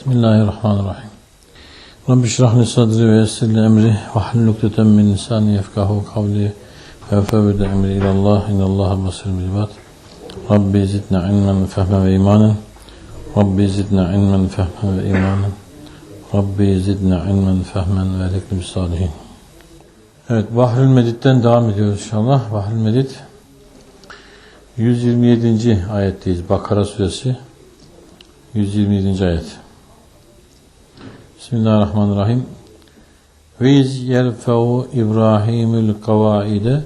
Bismillahirrahmanirrahim. Rabbi şrah li sadri ve yessir li emri ve hlul ukdeten min lisani yefkahu kavli ve fevde emri ilallah inallaha basir bil ibad. Rabbi zidna ilmen fehmen ve imanen. Rabbi zidna ilmen fehmen ve imanen. Rabbi zidna ilmen fehmen ve leklim salihin. Evet, Vahrül Medid'den devam ediyoruz inşallah. Vahrül Medid 127. ayetteyiz. Bakara suresi 127. ayet. Bismillahirrahmanirrahim. Ve iz yerfe'u İbrahimül kavaide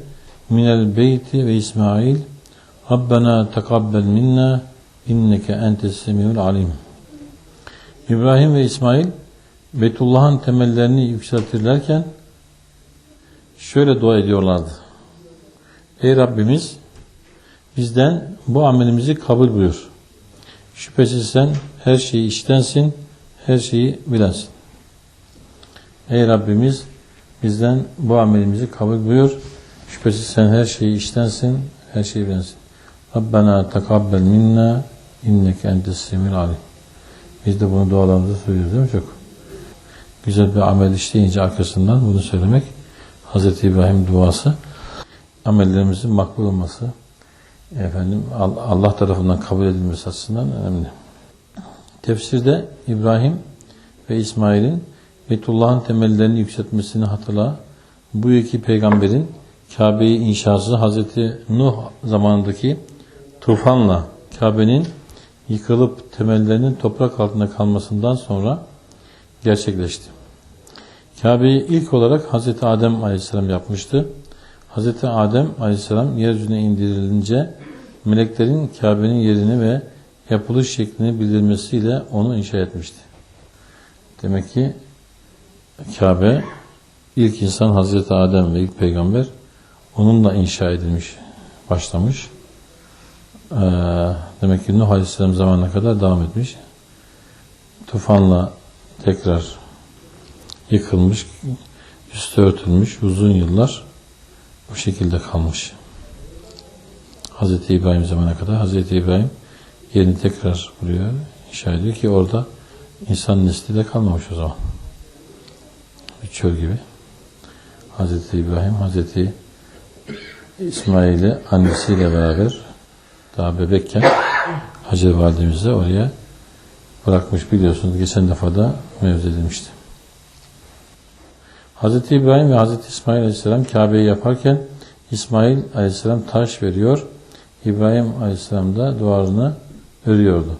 minel beyti ve İsmail Rabbena tekabbel minna inneke entes semiul alim. İbrahim ve İsmail Beytullah'ın temellerini yükseltirlerken şöyle dua ediyorlardı. Ey Rabbimiz bizden bu amelimizi kabul buyur. Şüphesiz sen her şeyi iştensin, her şeyi bilensin. Ey Rabbimiz bizden bu amelimizi kabul buyur. Şüphesiz sen her şeyi iştensin, her şeyi bilensin. Rabbena tekabbel minna inneke entes semil alim. Biz de bunu dualarımızda söylüyoruz değil mi çok? Güzel bir amel işleyince arkasından bunu söylemek Hz. İbrahim duası amellerimizin makbul olması efendim Allah tarafından kabul edilmesi açısından önemli. Tefsirde İbrahim ve İsmail'in Beytullah'ın temellerini yükseltmesini hatırla. Bu iki peygamberin Kabe'yi inşası Hazreti Nuh zamanındaki tufanla Kabe'nin yıkılıp temellerinin toprak altında kalmasından sonra gerçekleşti. Kabe'yi ilk olarak Hazreti Adem Aleyhisselam yapmıştı. Hazreti Adem Aleyhisselam yeryüzüne indirilince meleklerin Kabe'nin yerini ve yapılış şeklini bildirmesiyle onu inşa etmişti. Demek ki Kabe ilk insan Hazreti Adem ve ilk peygamber onunla inşa edilmiş, başlamış. Ee, demek ki Nuh Aleyhisselam zamanına kadar devam etmiş. Tufanla tekrar yıkılmış, üstü örtülmüş uzun yıllar bu şekilde kalmış. Hz. İbrahim zamana kadar Hz. İbrahim yerini tekrar buraya inşa ediyor ki orada insan nesli de kalmamış o zaman. Çöl gibi. Hz. İbrahim, Hz. İsmail'i annesiyle beraber daha bebekken Hacer validemizi oraya bırakmış biliyorsunuz. Geçen defa da mevzu edilmişti. Hz. İbrahim ve Hz. İsmail Aleyhisselam Kabe'yi yaparken İsmail Aleyhisselam taş veriyor. İbrahim Aleyhisselam da duvarını örüyordu.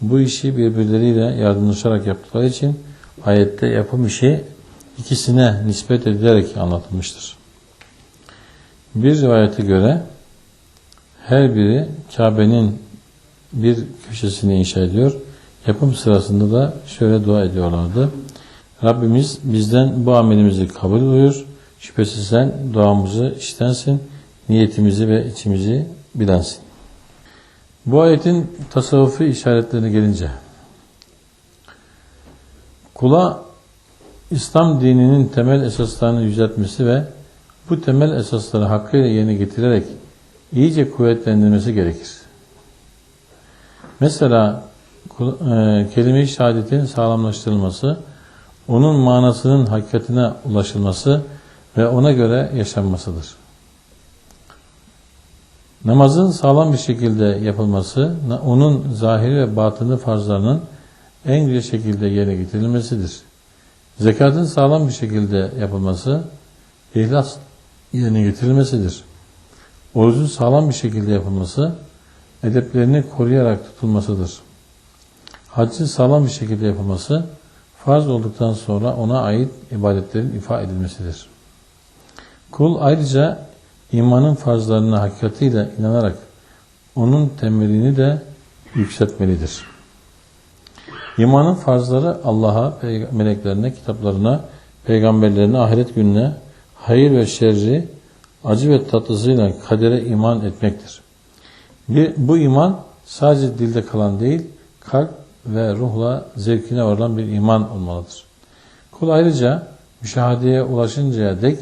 Bu işi birbirleriyle yardımlaşarak yaptıkları için ayette yapım işi ikisine nispet edilerek anlatılmıştır. Bir rivayete göre her biri Kabe'nin bir köşesini inşa ediyor. Yapım sırasında da şöyle dua ediyorlardı. Rabbimiz bizden bu amelimizi kabul buyur. Şüphesiz sen duamızı iştensin, niyetimizi ve içimizi bilensin. Bu ayetin tasavvufi işaretlerine gelince, kula İslam dininin temel esaslarını yüceltmesi ve bu temel esasları hakkıyla yerine getirerek iyice kuvvetlendirmesi gerekir. Mesela e, kelime-i şehadetin sağlamlaştırılması, onun manasının hakikatine ulaşılması ve ona göre yaşanmasıdır. Namazın sağlam bir şekilde yapılması, onun zahiri ve batını farzlarının en güzel şekilde yerine getirilmesidir. Zekatın sağlam bir şekilde yapılması, ihlas yerine getirilmesidir. Orucun sağlam bir şekilde yapılması, edeplerini koruyarak tutulmasıdır. Haccın sağlam bir şekilde yapılması, farz olduktan sonra ona ait ibadetlerin ifa edilmesidir. Kul ayrıca imanın farzlarına hakikatiyle inanarak onun temelini de yükseltmelidir. İmanın farzları Allah'a, meleklerine, kitaplarına, peygamberlerine, ahiret gününe, hayır ve şerri, acı ve tatlısıyla kadere iman etmektir. Bu iman sadece dilde kalan değil, kalp ve ruhla zevkine varılan bir iman olmalıdır. Kul ayrıca müşahadeye ulaşıncaya dek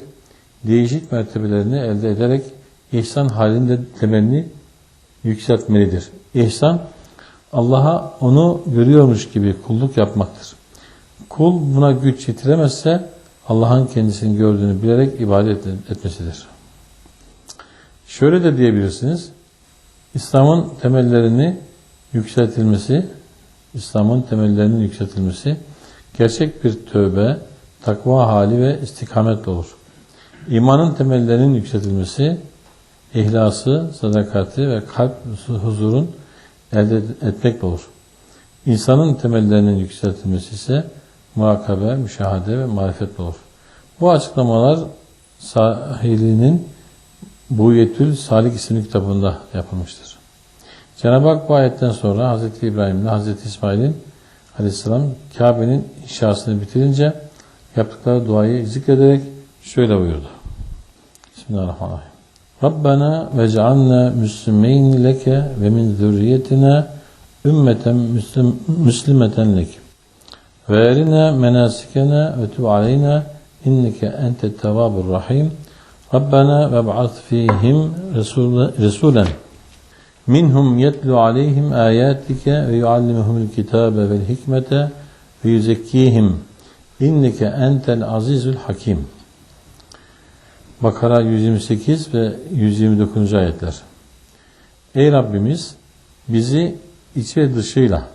değişik mertebelerini elde ederek ihsan halinde temelini yükseltmelidir. İhsan, Allah'a onu görüyormuş gibi kulluk yapmaktır. Kul buna güç yetiremezse Allah'ın kendisini gördüğünü bilerek ibadet etmesidir. Şöyle de diyebilirsiniz. İslam'ın temellerini yükseltilmesi, İslam'ın temellerinin yükseltilmesi gerçek bir tövbe, takva hali ve istikametle olur. İmanın temellerinin yükseltilmesi, ihlası, sadakati ve kalp huzurun elde etmekle olur. İnsanın temellerinin yükseltilmesi ise muhakabe, müşahede ve marifetle olur. Bu açıklamalar sahilinin Buğyetül Salik isimli kitabında yapılmıştır. Cenab-ı Hak bu ayetten sonra Hz. İbrahim ile Hz. İsmail'in aleyhisselam Kabe'nin inşasını bitirince yaptıkları duayı zikrederek şöyle buyurdu. Bismillahirrahmanirrahim. Rabbena vec'alna müslimeyn leke ve min zürriyetina ümmeten müslim, müslimeten leke. Ve erina menasikena ve tub aleyna inneke ente tevabur rahim. Rabbena ve ba'ath fihim resulen minhum yetlu aleyhim ayatike ve yuallimuhumul kitabe vel hikmete ve yüzekkihim inneke entel azizül hakim. Bakara 128 ve 129. ayetler. Ey Rabbimiz bizi içi ve dışıyla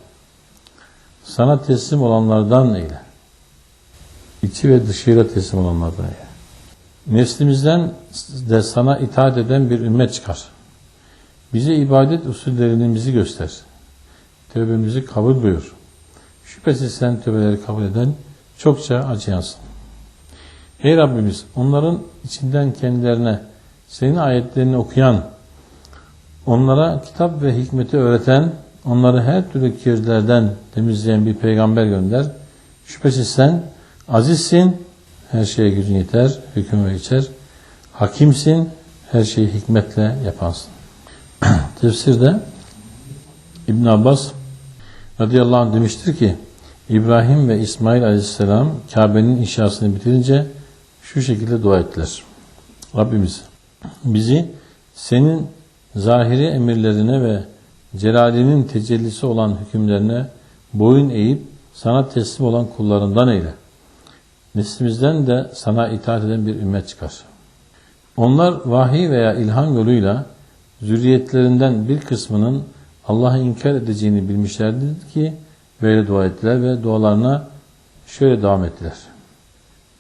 sana teslim olanlardan eyle. İçi ve dışıyla teslim olanlardan eyle. Neslimizden de sana itaat eden bir ümmet çıkar. Bize ibadet usullerini bizi göster. Tövbemizi kabul buyur. Şüphesiz sen tövbeleri kabul eden çokça acıyansın. Ey Rabbimiz onların içinden kendilerine senin ayetlerini okuyan, onlara kitap ve hikmeti öğreten, onları her türlü kirlerden temizleyen bir peygamber gönder. Şüphesiz sen azizsin, her şeye gücün yeter, hüküm geçer. Hakimsin, her şeyi hikmetle yapansın. Tefsirde İbn Abbas radıyallahu anh demiştir ki İbrahim ve İsmail aleyhisselam Kabe'nin inşasını bitirince şu şekilde dua ettiler. Rabbimiz bizi senin zahiri emirlerine ve celalinin tecellisi olan hükümlerine boyun eğip sana teslim olan kullarından eyle. Neslimizden de sana itaat eden bir ümmet çıkar. Onlar vahiy veya ilham yoluyla zürriyetlerinden bir kısmının Allah'ı inkar edeceğini bilmişlerdi ki böyle dua ettiler ve dualarına şöyle devam ettiler.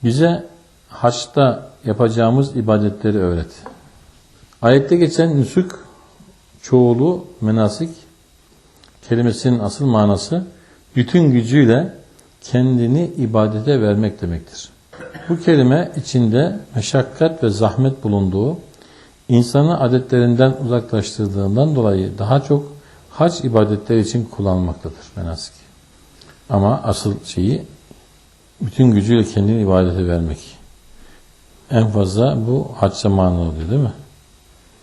Bize haçta yapacağımız ibadetleri öğret. Ayette geçen nüsük çoğulu menasik kelimesinin asıl manası bütün gücüyle kendini ibadete vermek demektir. Bu kelime içinde meşakkat ve zahmet bulunduğu, insanı adetlerinden uzaklaştırdığından dolayı daha çok hac ibadetleri için kullanılmaktadır menasik. Ama asıl şeyi bütün gücüyle kendini ibadete vermek. En fazla bu hac zamanı oluyor değil mi?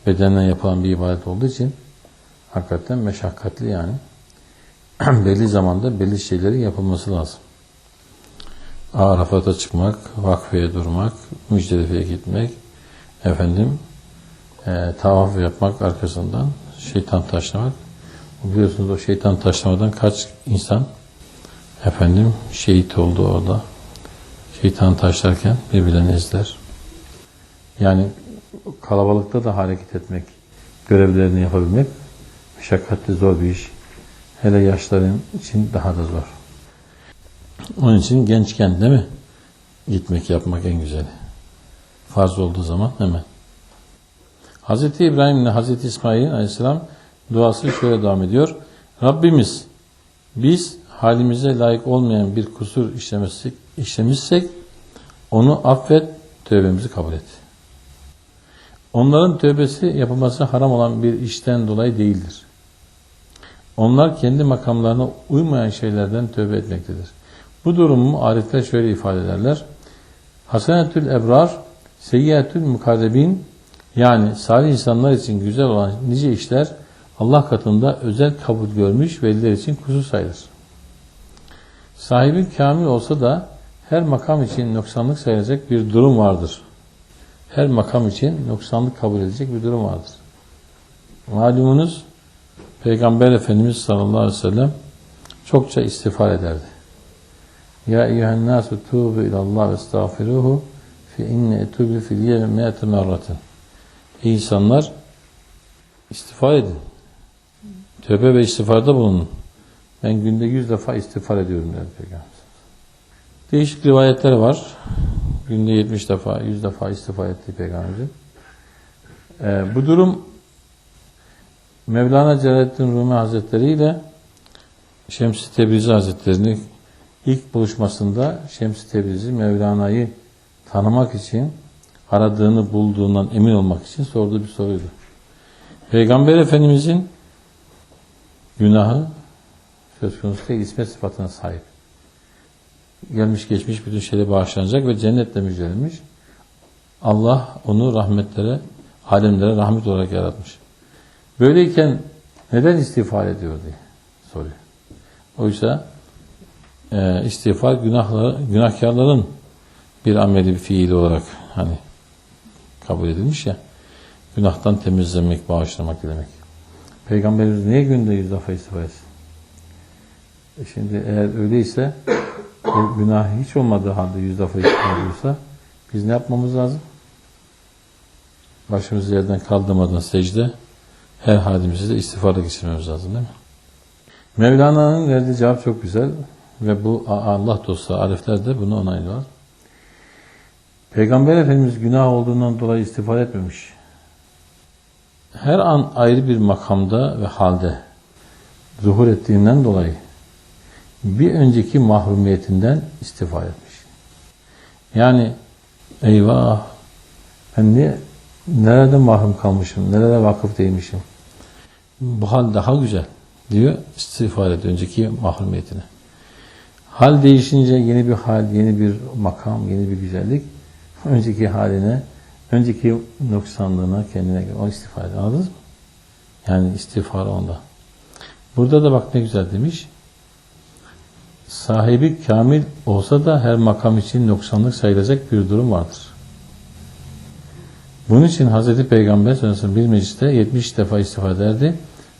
Bedenden yapılan bir ibadet olduğu için hakikaten meşakkatli yani. belli zamanda belli şeylerin yapılması lazım. Arafat'a çıkmak, vakfeye durmak, müjdelefeye gitmek, efendim e, tavaf yapmak arkasından şeytan taşlamak. Biliyorsunuz o şeytan taşlamadan kaç insan efendim şehit oldu orada. Şeytan taşlarken birbirlerini ezler. Yani kalabalıkta da hareket etmek, görevlerini yapabilmek meşakkatli zor bir iş. Hele yaşların için daha da zor. Onun için gençken değil mi? Gitmek, yapmak en güzeli. Farz olduğu zaman hemen. Hz. İbrahim ile Hz. İsmail aleyhisselam duası şöyle devam ediyor. Rabbimiz biz halimize layık olmayan bir kusur işlemezsek, işlemişsek onu affet, tövbemizi kabul et. Onların tövbesi yapılması haram olan bir işten dolayı değildir. Onlar kendi makamlarına uymayan şeylerden tövbe etmektedir. Bu durumu arifler şöyle ifade ederler. Hasenetül ebrar, seyyiyetül mukarrebin yani salih insanlar için güzel olan nice işler Allah katında özel kabul görmüş veliler için kusur sayılır. Sahibi kamil olsa da her makam için noksanlık sayılacak bir durum vardır. Her makam için noksanlık kabul edilecek bir durum vardır. Malumunuz Peygamber Efendimiz sallallahu aleyhi ve sellem çokça istiğfar ederdi. Ya eyyühen nasu tuğbu ilallah ve estağfiruhu fe inne etubu fil yevme me'ete merraten. Ey insanlar istiğfar edin. Tövbe ve istiğfarda bulunun. Ben günde yüz defa istiğfar ediyorum dedi Peygamber. Değişik rivayetler var. Günde 70 defa, 100 defa istiğfar ettiği Peygamberimizin. Ee, bu durum Mevlana Celaleddin Rumi Hazretleri ile Şems-i Tebrizi Hazretleri'nin ilk buluşmasında Şems-i Tebrizi Mevlana'yı tanımak için aradığını bulduğundan emin olmak için sorduğu bir soruydu. Peygamber Efendimizin günahı söz konusu değil, ismet sıfatına sahip. Gelmiş geçmiş bütün şeyleri bağışlanacak ve cennetle müjdelenmiş. Allah onu rahmetlere, alemlere rahmet olarak yaratmış. Böyleyken neden istiğfar ediyor diye soruyor. Oysa e, istiğfar günahlar, günahkarların bir ameli, bir fiili olarak hani kabul edilmiş ya. Günahtan temizlemek, bağışlamak demek. Peygamberimiz niye günde yüz defa istiğfar etsin? E şimdi eğer öyleyse o günah hiç olmadığı halde yüz defa ediyorsa biz ne yapmamız lazım? Başımızı yerden kaldırmadan secde her halimizi de istiğfarla geçirmemiz lazım değil mi? Mevlana'nın verdiği cevap çok güzel ve bu Allah dostu arifler de bunu onaylıyor. Peygamber Efendimiz günah olduğundan dolayı istiğfar etmemiş. Her an ayrı bir makamda ve halde zuhur ettiğinden dolayı bir önceki mahrumiyetinden istiğfar etmiş. Yani eyvah ben ne, nerede mahrum kalmışım, nerede vakıf değilmişim. Bu hal daha güzel diyor istiğfar ediyor önceki mahrumiyetine. Hal değişince yeni bir hal, yeni bir makam, yeni bir güzellik önceki haline, önceki noksanlığına kendine o istiğfar ediyor. Anladınız mı? Yani istiğfar onda. Burada da bak ne güzel demiş. Sahibi kamil olsa da her makam için noksanlık sayılacak bir durum vardır. Bunun için Hz. Peygamber sonrasında bir mecliste 70 defa istiğfar ederdi.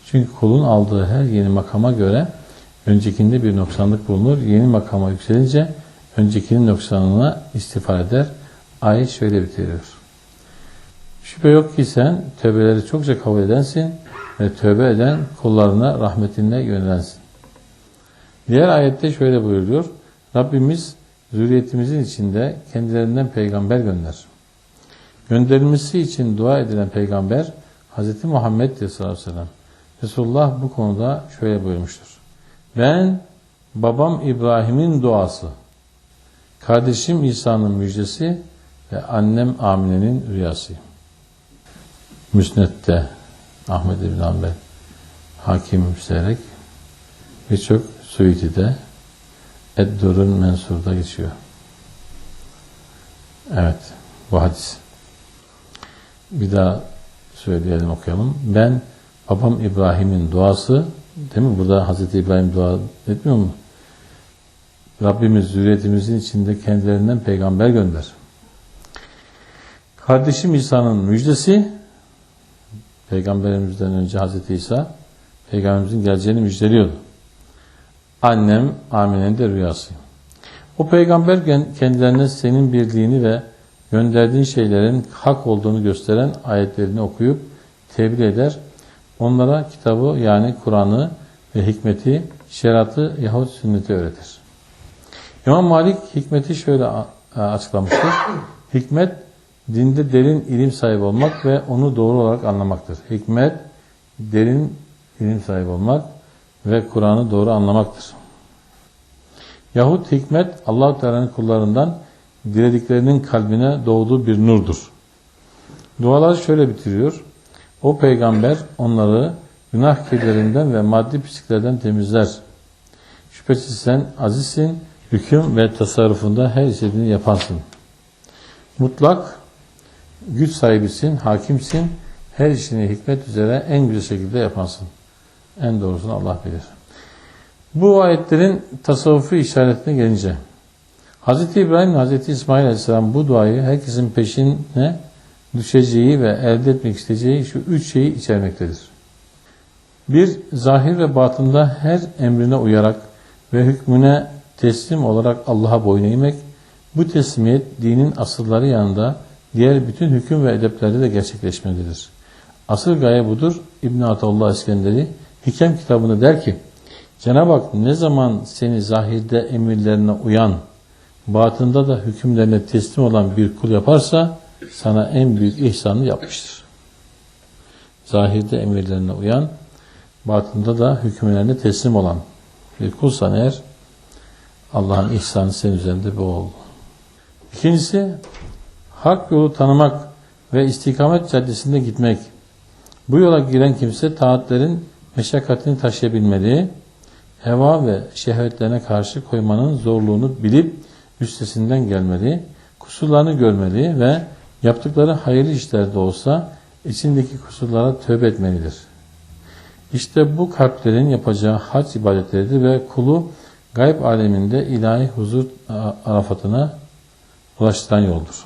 Çünkü kulun aldığı her yeni makama göre öncekinde bir noksanlık bulunur. Yeni makama yükselince öncekinin noksanlığına istiğfar eder. Ayet şöyle bitiriyor. Şüphe yok ki sen tövbeleri çokça kabul edensin ve tövbe eden kullarına rahmetinle yönelensin. Diğer ayette şöyle buyuruyor. Rabbimiz zürriyetimizin içinde kendilerinden peygamber gönder. Gönderilmesi için dua edilen peygamber Hz. Muhammed sallallahu aleyhi ve. Resulullah bu konuda şöyle buyurmuştur. Ben babam İbrahim'in duası, kardeşim İsa'nın müjdesi ve annem Amine'nin rüyasıyım. Müsnet'te Ahmet İbn Hanbel Hakim Müsterek birçok Suiti'de Eddur'un Mensur'da geçiyor. Evet, bu hadis. Bir daha söyleyelim, okuyalım. Ben babam İbrahim'in duası, değil mi? Burada Hazreti İbrahim dua etmiyor mu? Rabbimiz zürriyetimizin içinde kendilerinden peygamber gönder. Kardeşim İsa'nın müjdesi, peygamberimizden önce Hazreti İsa, peygamberimizin geleceğini müjdeliyordu. Annem Amine'nin de rüyasıyım. O peygamber kendilerine senin birliğini ve gönderdiğin şeylerin hak olduğunu gösteren ayetlerini okuyup tebliğ eder. Onlara kitabı yani Kur'an'ı ve hikmeti, şeriatı yahut sünneti öğretir. İmam Malik hikmeti şöyle açıklamıştır. Hikmet dinde derin ilim sahibi olmak ve onu doğru olarak anlamaktır. Hikmet derin ilim sahibi olmak ve Kur'an'ı doğru anlamaktır. Yahut hikmet allah Teala'nın kullarından dilediklerinin kalbine doğduğu bir nurdur. Duaları şöyle bitiriyor. O peygamber onları günah kirlerinden ve maddi pisliklerden temizler. Şüphesiz sen azizsin, hüküm ve tasarrufunda her istediğini yaparsın. Mutlak güç sahibisin, hakimsin, her işini hikmet üzere en güzel şekilde yaparsın. En doğrusunu Allah bilir. Bu ayetlerin tasavvufi işaretine gelince Hz. İbrahim ve Hz. İsmail Aleyhisselam bu duayı herkesin peşine düşeceği ve elde etmek isteyeceği şu üç şeyi içermektedir. Bir, zahir ve batında her emrine uyarak ve hükmüne teslim olarak Allah'a boyun eğmek, bu teslimiyet dinin asılları yanında diğer bütün hüküm ve edeplerde de gerçekleşmelidir. Asıl gaye budur. İbn Ataullah İskenderi Hikem kitabında der ki, Cenab-ı Hak ne zaman seni zahirde emirlerine uyan, batında da hükümlerine teslim olan bir kul yaparsa sana en büyük ihsanı yapmıştır. Zahirde emirlerine uyan, batında da hükümlerine teslim olan bir kulsan eğer Allah'ın ihsanı senin üzerinde bu oldu. İkincisi, hak yolu tanımak ve istikamet caddesinde gitmek. Bu yola giren kimse taatlerin meşakkatini taşıyabilmeli, heva ve şehvetlerine karşı koymanın zorluğunu bilip üstesinden gelmeli, kusurlarını görmeli ve yaptıkları hayırlı işlerde olsa içindeki kusurlara tövbe etmelidir. İşte bu kalplerin yapacağı hac ibadetleridir ve kulu gayb aleminde ilahi huzur arafatına ulaştıran yoldur.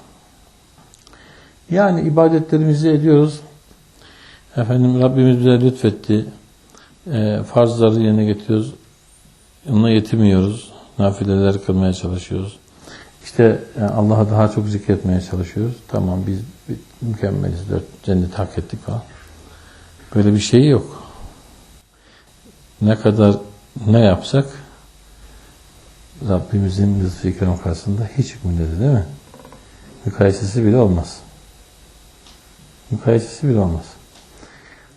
Yani ibadetlerimizi ediyoruz. Efendim Rabbimiz bize lütfetti. E, farzları yerine getiriyoruz. Onunla yetinmiyoruz. Nafileler kılmaya çalışıyoruz. İşte e, Allah'a daha çok zikretmeye çalışıyoruz. Tamam biz mükemmeliz. Dört cennet hak ettik falan. Böyle bir şey yok. Ne kadar ne yapsak Rabbimizin lütfu ikram karşısında hiç hükmündedir değil mi? Mukayesesi bile olmaz. Mukayesesi bile olmaz.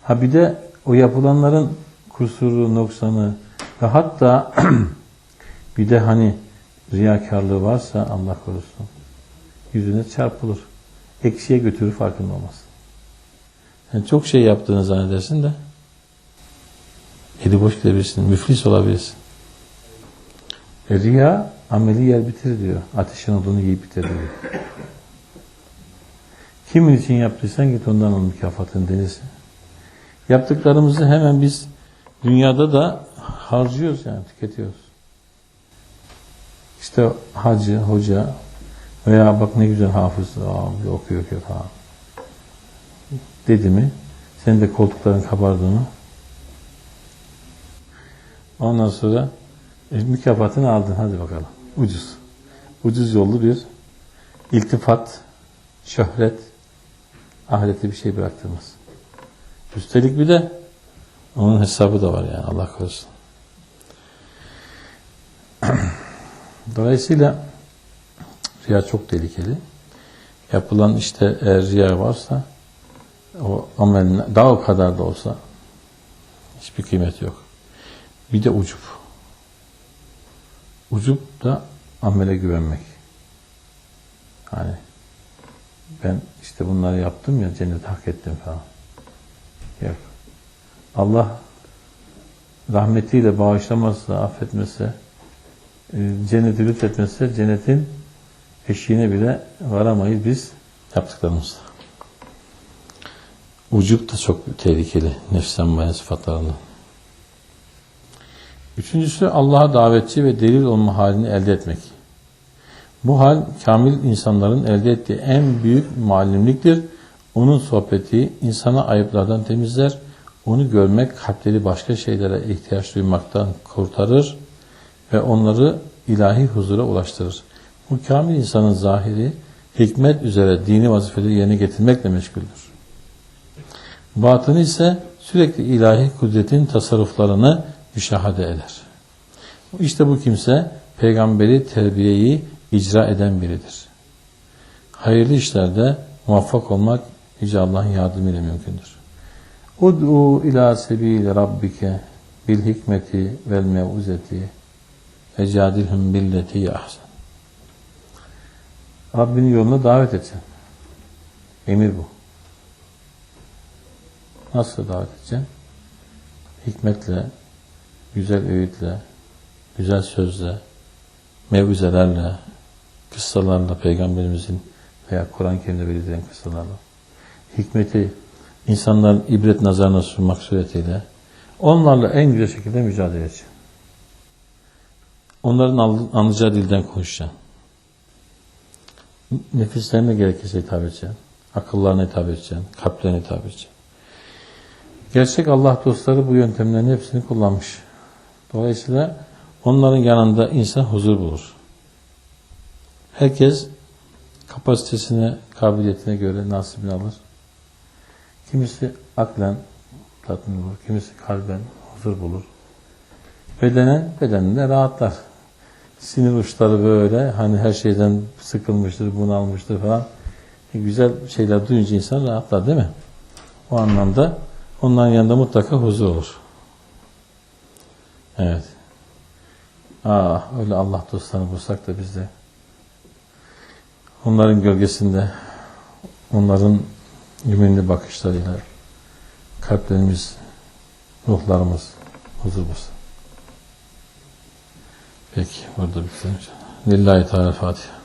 Ha bir de o yapılanların kusuru, noksanı ve hatta bir de hani riyakarlığı varsa Allah korusun yüzüne çarpılır. Eksiye götürür farkında olmaz. Yani çok şey yaptığını zannedersin de eli boş gidebilirsin, müflis olabilirsin. E, riya ameli yer bitir diyor. Ateşin odunu yiyip bitir diyor. Kimin için yaptıysan git ondan onun mükafatını denirsin. Yaptıklarımızı hemen biz dünyada da harcıyoruz yani tüketiyoruz. İşte hacı, hoca veya bak ne güzel hafız abi okuyor okuyor falan. Dedi mi senin de koltukların kabardığını ondan sonra e, mükafatını aldın hadi bakalım. Ucuz. Ucuz yollu bir iltifat, şöhret, ahirette bir şey bıraktırmaz. Üstelik bir de onun hesabı da var yani Allah korusun. Dolayısıyla riya çok tehlikeli. Yapılan işte eğer riya varsa o amelin daha o kadar da olsa hiçbir kıymeti yok. Bir de ucup. Ucup da amele güvenmek. Hani ben işte bunları yaptım ya cennet hak ettim falan. Yok. Allah rahmetiyle bağışlamazsa, affetmezse, e, cenneti lütfetmezse cennetin eşiğine bile varamayız biz yaptıklarımızla. Ucup da çok tehlikeli nefsen bayan sıfatlarından. Üçüncüsü Allah'a davetçi ve delil olma halini elde etmek. Bu hal kamil insanların elde ettiği en büyük muallimliktir. Onun sohbeti insana ayıplardan temizler. Onu görmek kalpleri başka şeylere ihtiyaç duymaktan kurtarır ve onları ilahi huzura ulaştırır. Bu kamil insanın zahiri hikmet üzere dini vazifeleri yerine getirmekle meşguldür. Batını ise sürekli ilahi kudretin tasarruflarını müşahede eder. İşte bu kimse peygamberi terbiyeyi icra eden biridir. Hayırlı işlerde muvaffak olmak Yüce Allah'ın yardımıyla mümkündür. Ud'u ila sebil rabbike bil hikmeti vel mevuzeti ve cadilhum billeti ahsen. Rabbinin yoluna davet etsen. Emir bu. Nasıl davet edeceksin? Hikmetle, güzel öğütle, güzel sözle, mevüzelerle, kıssalarla, Peygamberimizin veya Kur'an-ı Kerim'de belirtilen kıssalarla, hikmeti insanların ibret nazarına sunmak suretiyle onlarla en güzel şekilde mücadele edeceksin. Onların anlayacağı dilden konuşacaksın. Nefislerine gerekirse hitap edeceksin. Akıllarına hitap edeceksin. Kalplerine hitap edeceksin. Gerçek Allah dostları bu yöntemlerin hepsini kullanmış. Dolayısıyla onların yanında insan huzur bulur. Herkes kapasitesine, kabiliyetine göre nasibini alır. Kimisi aklen tatmin bulur, kimisi kalben huzur bulur. Bedenen, bedeninde rahatlar. Sinir uçları böyle, hani her şeyden sıkılmıştır, bunalmıştır falan. E, güzel şeyler duyunca insan rahatlar değil mi? O anlamda onların yanında mutlaka huzur olur. Evet. Ah öyle Allah dostlarını bulsak da biz de onların gölgesinde onların güvenli bakışlarıyla kalplerimiz, ruhlarımız huzur bulsun. Peki burada bitirelim. Lillahi Teala Fatiha.